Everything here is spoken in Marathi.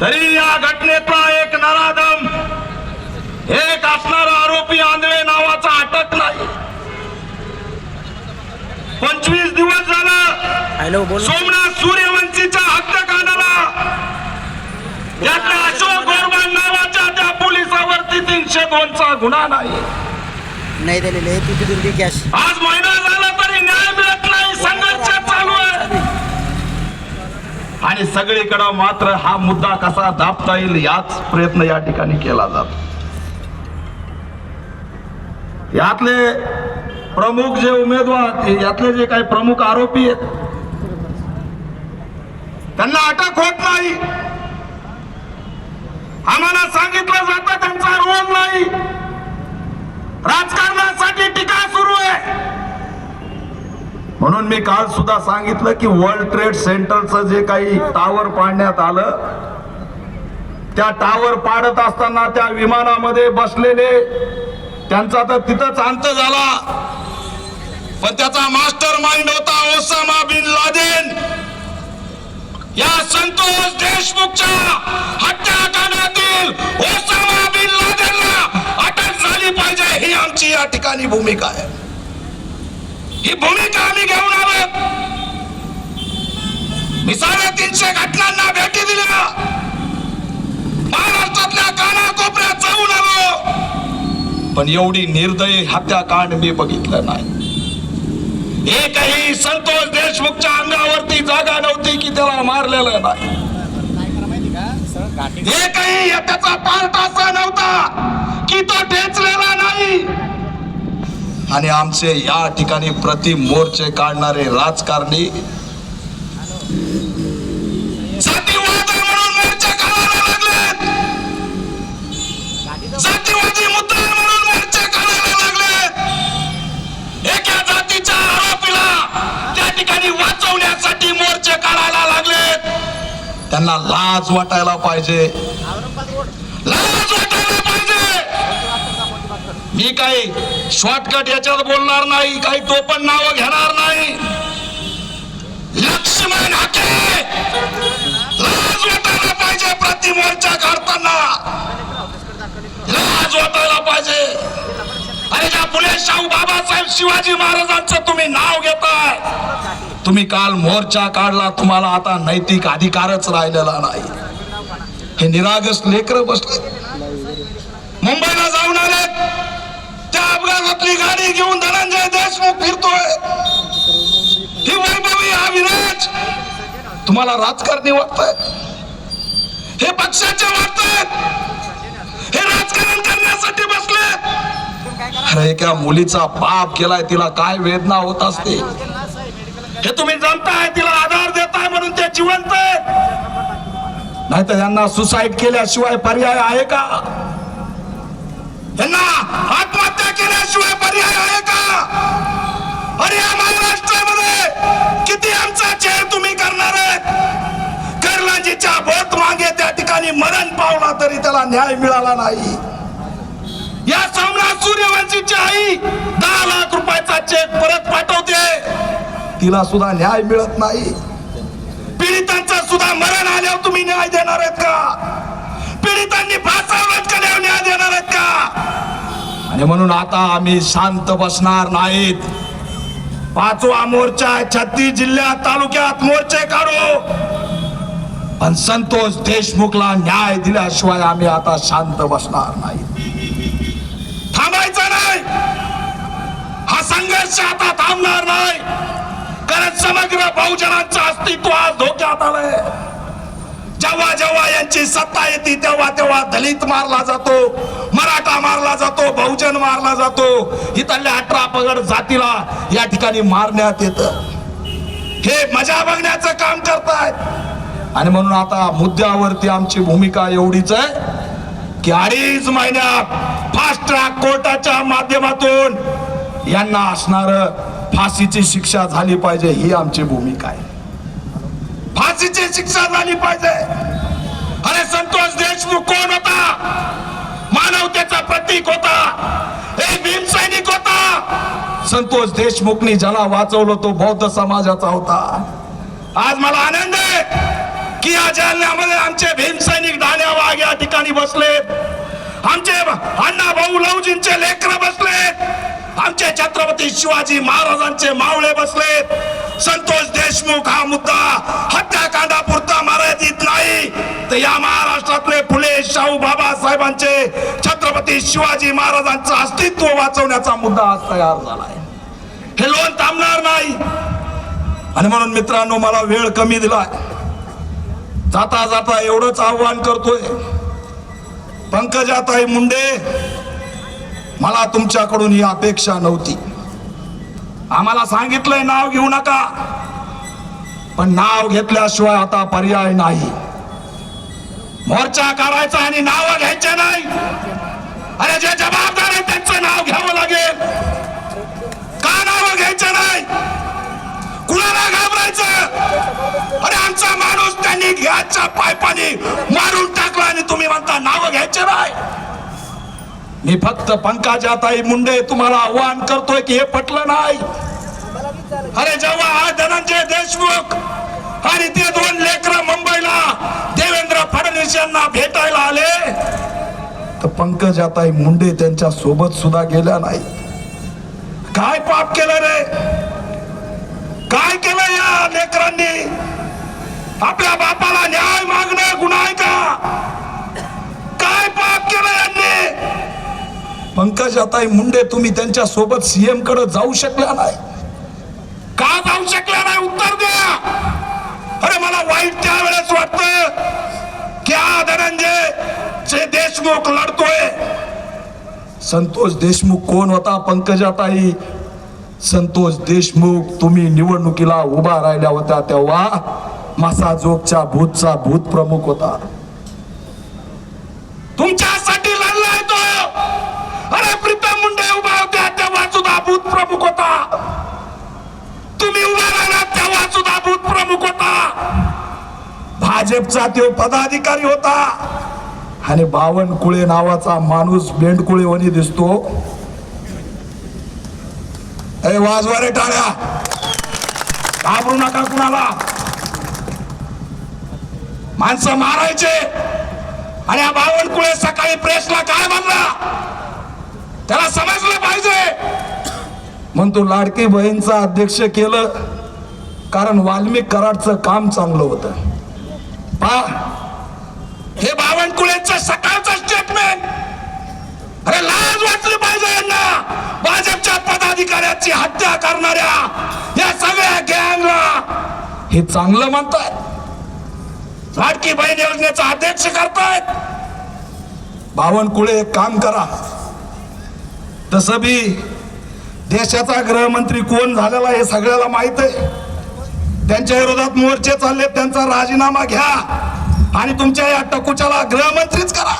तरी या घटनेतला एक नराधम एक असणारा आरोपी आंधळे नावाचा अटक नाही. पंचवीस दिवस झालं. सोमनाथ सूर्यवंशीच्या हत्याकांडाला त्यातल्या अशोक गोरबान नावाच्या त्या पोलिसावरती तीनशे दोनचा गुन्हा नाही. नाही दिलेले तू तिथून दे कॅश आज महिना झाला तरी न्याय मिळत नाही संघर्ष चालू आहे आणि सगळीकडे मात्र हा मुद्दा कसा दाबता येईल याच प्रयत्न या ठिकाणी केला जातो. यातले प्रमुख जे उमेदवार यातले जे काही प्रमुख आरोपी आहेत त्यांना अटक होत नाही. आम्हाला सांगितलं जातं त्यांचा रोल नाही. राजकारण म्हणून मी काल सुद्धा सांगितलं की वर्ल्ड ट्रेड सेंटरचं जे काही टावर पाडण्यात आलं त्या टावर पाडत असताना त्या विमानामध्ये बसलेले त्यांचा तर तिथंच अंत झाला. पण त्याचा मास्टर माइंड होता ओसामा बिन लादेन. या संतोष देशमुखच्या हत्याकांडातील ओसामा बिन लादेनला अटक झाली पाहिजे ही आमची या ठिकाणी भूमिका आहे. ही भूमिका आम्ही घेऊन आलो मी साडेतीनशे घटनांना भेटी दिल्या. महाराष्ट्रातल्या कानाकोपऱ्यात जाऊन आलो. पण एवढी निर्दयी हत्याकांड मी बघितलं नाही. एकही संतोष देशमुखच्या अंगावरती जागा नव्हती की त्याला मारलेलं नाही. एकही त्याचा पार्ट असा नव्हता की तो ठेचलेला नाही आणि आमचे या ठिकाणी प्रति मोर्चे काढणारे राजकारणी त्यांना लाज मोर्चे काढायला लागलेत जातीवादी मुद्दा म्हणून मोर्चे काढायला लागलेत एका जातीच्या आरोपीला त्या ठिकाणी वाचवण्यासाठी मोर्चे काढायला लागलेत त्यांना लाज वाटायला पाहिजे लाज वाटायला पाहिजे मी काही शॉर्टकट याच्यात बोलणार नाही काही टोपण नाव घेणार नाही. लक्ष्मण हाके! लाज वाटायला पाहिजे प्रतिमोर्चा काढताना. लाज वाटायला पाहिजे. अरे ज्या पुणे शाहू बाबासाहेब शिवाजी महाराजांचं तुम्ही नाव घेताय तुम्ही काल मोर्चा काढला तुम्हाला आता नैतिक अधिकारच राहिलेला नाही. हे निरागस लेकर बसले मुंबईला जाऊन आले त्या अपघातातली गाडी घेऊन धनंजय देशमुख फिरतोय ही वैभवी हा विराज तुम्हाला राजकारणी वाटतंय? हे पक्षाचे वाटतंय? हे राजकारण करण्यासाठी बसले? अरे एका मुलीचा बाप केलाय तिला काय वेदना होत असते? हे तुम्ही जाणताय तिला आधार देताय म्हणून ते जिवंत नाही तर यांना सुसाईड केल्याशिवाय पर्याय आहे का? यांना आत्महत्या केल्याशिवाय कर्लाजीच्या भोट मागे त्या ठिकाणी मरण पावला तरी त्याला न्याय मिळाला नाही. या सामना सूर्यवंशीची आई दहा लाख रुपयाचा चेक परत पाठवते. तिला सुद्धा न्याय मिळत नाही. पीडितांचा सुद्धा मरण आल्यावर तुम्ही न्याय देणार आहेत का? पीडितांनी फासावत केल्यावर न्याय देणार आहेत का? आणि म्हणून आता आम्ही शांत बसणार नाहीत. पाचवा मोर्चा छत्तीस जिल्ह्यात तालुक्यात मोर्चे काढू. पण संतोष देशमुखला न्याय दिल्याशिवाय आम्ही आता शांत बसणार नाही. थांबायचं नाही. हा संघर्ष आता थांबणार नाही. कारण समग्र बहुजनांचं अस्तित्व आज धोक्यात आलंय. जेव्हा जेव्हा यांची सत्ता येते तेव्हा तेव्हा दलित मारला जातो मराठा मारला जातो बहुजन मारला जातो. इथल्या अठरा पगड जातीला या ठिकाणी मारण्यात येत. हे मजा बघण्याचं काम करतायत. आणि म्हणून आता मुद्द्यावरती आमची भूमिका एवढीच आहे की अडीच महिन्यात फास्ट ट्रॅक कोर्टाच्या माध्यमातून यांना असणार फाशीची शिक्षा झाली पाहिजे ही आमची भूमिका आहे. फाशीची शिक्षा झाली पाहिजे. अरे संतोष देशमुख कोण होता? मानवतेचा प्रतीक होता. एक भीमसैनिक होता. संतोष देशमुखनी ज्याला वाचवलं तो बौद्ध समाजाचा होता. आज मला आनंद आहे. की या जालन्यामध्ये आमचे भीमसैनिक दाण्या वाघ या ठिकाणी बसलेत. आमचे अण्णा भाऊ लवजींचे लेकर बसलेत. आमचे छत्रपती शिवाजी महाराजांचे मावळे बसलेत. संतोष देशमुख हा मुद्दा हत्याकांडापुरता मर्यादित नाही. तर या महाराष्ट्रातले फुले शाहू बाबासाहेबांचे छत्रपती शिवाजी महाराजांचं अस्तित्व वाचवण्याचा मुद्दा आज तयार झालाय. हे लोन थांबणार नाही. आणि म्हणून मित्रांनो मला वेळ कमी दिलाय. जाता जाता एवढंच आव्हान करतोय. पंकजाताई मुंडे मला तुमच्याकडून ही अपेक्षा नव्हती. आम्हाला सांगितलंय नाव घेऊ नका पण नाव घेतल्याशिवाय आता पर्याय नाही. मोर्चा काढायचा आणि नाव घ्यायचे नाही. अरे जे जबाबदार आहे त्यांचं नाव घ्यावं लागेल. का नाव घ्यायचं नाही? कुणाला घाबरायचं? घ्याच्या पायपाने मारून टाकला आणि तुम्ही म्हणता नाव घ्यायचे नाही. मी फक्त पंकजाताई मुंडे तुम्हाला आव्हान करतोय की हे पटलं नाही. अरे जेव्हा हा धनंजय देशमुख आणि ते दोन लेकर मुंबईला देवेंद्र फडणवीस यांना भेटायला आले तर पंकजाताई मुंडे त्यांच्यासोबत सुद्धा गेल्या नाही काय पाप केलं रे? काय केलं या लेकरांनी? आपल्या बापाला न्याय मागणं गुन्हा आहे का? काय पाप केलं यांनी? पंकजाताई मुंडे तुम्ही त्यांच्यासोबत सीएमकडे जाऊ शकला नाही. का जाऊ शकल्या नाही? उत्तर द्या. अरे मला वाईट त्यावेळेस वाटत क्या धनंजय जे देशमुख लढतोय. संतोष देशमुख कोण होता पंकजाताई संतोष देशमुख तुम्ही निवडणुकीला उभा राहिल्या होत्या तेव्हा मासाजोगच्या भूतचा भूत प्रमुख होता. तुमच्यासाठी लढलाय तो अरे प्रीतम मुंडे उभा होत्या तेव्हा सुद्धा भूत प्रमुख होता. तुम्ही उभा राहिला तेव्हा सुद्धा भूत प्रमुख होता. भाजपचा तो पदाधिकारी होता. आणि बावनकुळे नावाचा माणूस बेंडकुळे वनी दिसतो. ए वाजवारे टाळ्या. घाबरू नका कुणाला. माणसं मारायचे. आणि हा बावनकुळे सकाळी प्रेसला काय म्हणला? त्याला समजलं पाहिजे. म्हणतो लाडकी बहीणचं अध्यक्ष केलं कारण वाल्मिक कराडचं काम चांगलं होतं. पा हे बावनकुळेचं सकाळचं स्टेटमेंट अरे लाज वाटली पाहिजे यांना. भाजपच्या पदाधिकाऱ्याची हत्या करणाऱ्या या सगळ्या गँगला. हे चांगलं म्हणतात. लाडकी बहीण योजनेचा अध्यक्ष करतायत बावनकुळे एक काम करा. तस बी देशाचा गृहमंत्री कोण झालेला हे सगळ्याला माहीत आहे. त्यांच्या विरोधात मोर्चे चालले त्यांचा राजीनामा घ्या. आणि तुमच्या या टकुच्याला गृहमंत्रीच करा.